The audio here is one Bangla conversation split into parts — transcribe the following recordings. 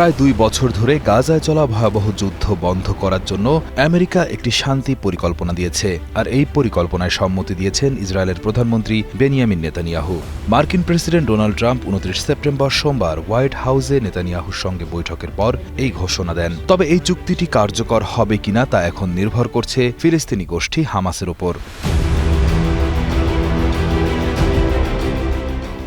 প্রায় দুই বছর ধরে গাজায় চলা ভয়াবহ যুদ্ধ বন্ধ করার জন্য আমেরিকা একটি শান্তি পরিকল্পনা দিয়েছে, আর এই পরিকল্পনায় সম্মতি দিয়েছেন ইসরায়েলের প্রধানমন্ত্রী বেনিয়ামিন নেতানিয়াহু। মার্কিন প্রেসিডেন্ট ডোনাল্ড ট্রাম্প উনত্রিশ সেপ্টেম্বর সোমবার হোয়াইট হাউসে নেতানিয়াহুর সঙ্গে বৈঠকের পর এই ঘোষণা দেন। তবে এই চুক্তিটি কার্যকর হবে কিনা তা এখন নির্ভর করছে ফিলিস্তিনি গোষ্ঠী হামাসের ওপর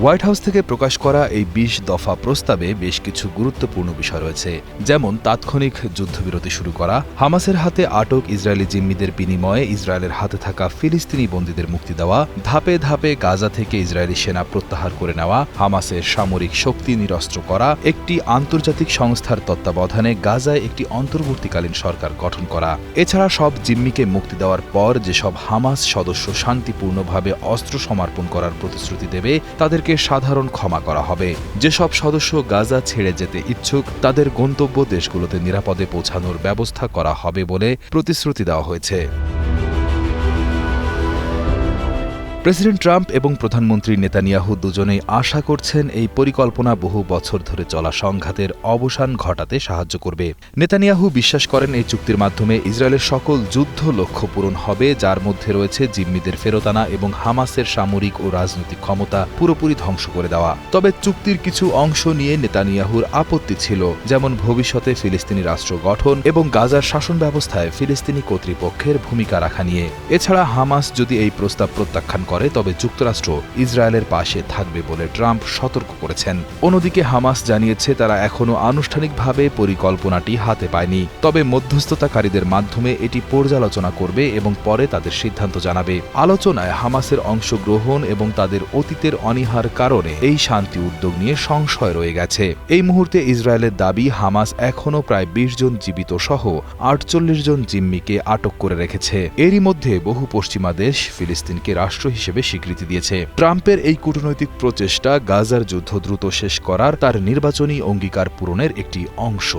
হোয়াইট হাউস থেকে প্রকাশ করা এই বিশ দফা প্রস্তাবে বেশ কিছু গুরুত্বপূর্ণ বিষয় রয়েছে, যেমন তাৎক্ষণিক যুদ্ধবিরতি শুরু করা, হামাসের হাতে আটক ইসরায়েলি জিম্মিদের বিনিময়ে ইসরায়েলের হাতে থাকা ফিলিস্তিনি বন্দীদের মুক্তি দেওয়া, ধাপে ধাপে গাজা থেকে ইসরায়েলি সেনা প্রত্যাহার করে নেওয়া, হামাসের সামরিক শক্তি নিরস্ত্র করা, একটি আন্তর্জাতিক সংস্থার তত্ত্বাবধানে গাজায় একটি অন্তর্বর্তীকালীন সরকার গঠন করা। এছাড়া সব জিম্মিকে মুক্তি দেওয়ার পর যেসব হামাস সদস্য শান্তিপূর্ণভাবে অস্ত্র সমর্পণ করার প্রতিশ্রুতি দেবে, তাদেরকে সাধারণ ক্ষমা করা হবে। যেসব সদস্য গাজা ছেড়ে যেতে ইচ্ছুক, তাদের গন্তব্য দেশগুলোতে নিরাপদে পৌঁছানোর ব্যবস্থা করা হবে বলে প্রতিশ্রুতি দেওয়া হয়েছে। প্রেসিডেন্ট ট্রাম্প এবং প্রধানমন্ত্রী নেতানিয়াহু দুজনেই আশা করছেন এই পরিকল্পনা বহু বছর ধরে চলা সংঘাতের অবসান ঘটাতে সাহায্য করবে। নেতানিয়াহু বিশ্বাস করেন এই চুক্তির মাধ্যমে ইসরায়েলের সকল যুদ্ধ লক্ষ্য পূরণ হবে, যার মধ্যে রয়েছে জিম্মিদের ফেরত আনা এবং হামাসের সামরিক ও রাজনৈতিক ক্ষমতা পুরোপুরি ধ্বংস করে দেওয়া। তবে চুক্তির কিছু অংশ নিয়ে নেতানিয়াহুর আপত্তি ছিল, যেমন ভবিষ্যতে ফিলিস্তিনি রাষ্ট্র গঠন এবং গাজার শাসন ব্যবস্থায় ফিলিস্তিনি কর্তৃপক্ষের ভূমিকা রাখা নিয়ে। এছাড়া হামাস যদি এই প্রস্তাব প্রত্যাখ্যান করে, তবে যুক্তরাষ্ট্র ইসরায়েলের পাশে থাকবে বলে ট্রাম্প সতর্ক করেছেন। অন্যদিকে হামাস জানিয়েছে, তারা এখনও আনুষ্ঠানিকভাবে পরিকল্পনাটি হাতে পায়নি। তবে মধ্যস্থতাকারীদের মাধ্যমে এটি পর্যালোচনা করবে এবং পরে তাদের সিদ্ধান্ত জানাবে। আলোচনায় হামাসের অংশগ্রহণ এবং তাদের অতীতের অনীহার কারণে এই শান্তি উদ্যোগ নিয়ে সংশয় রয়ে গেছে। এই মুহূর্তে ইসরায়েলের দাবি, হামাস এখনও প্রায় বিশ জন জীবিত সহ আটচল্লিশ জন জিম্মিকে আটক করে রেখেছে। এরই মধ্যে বহু পশ্চিমা দেশ, ফিলিস্তিনকে রাষ্ট্র হিসেবে স্বীকৃতি দিয়েছে। ট্রাম্পের এই কূটনৈতিক প্রচেষ্টা গাজার যুদ্ধ দ্রুত শেষ করার তার নির্বাচনী অঙ্গীকার পূরণের একটি অংশ।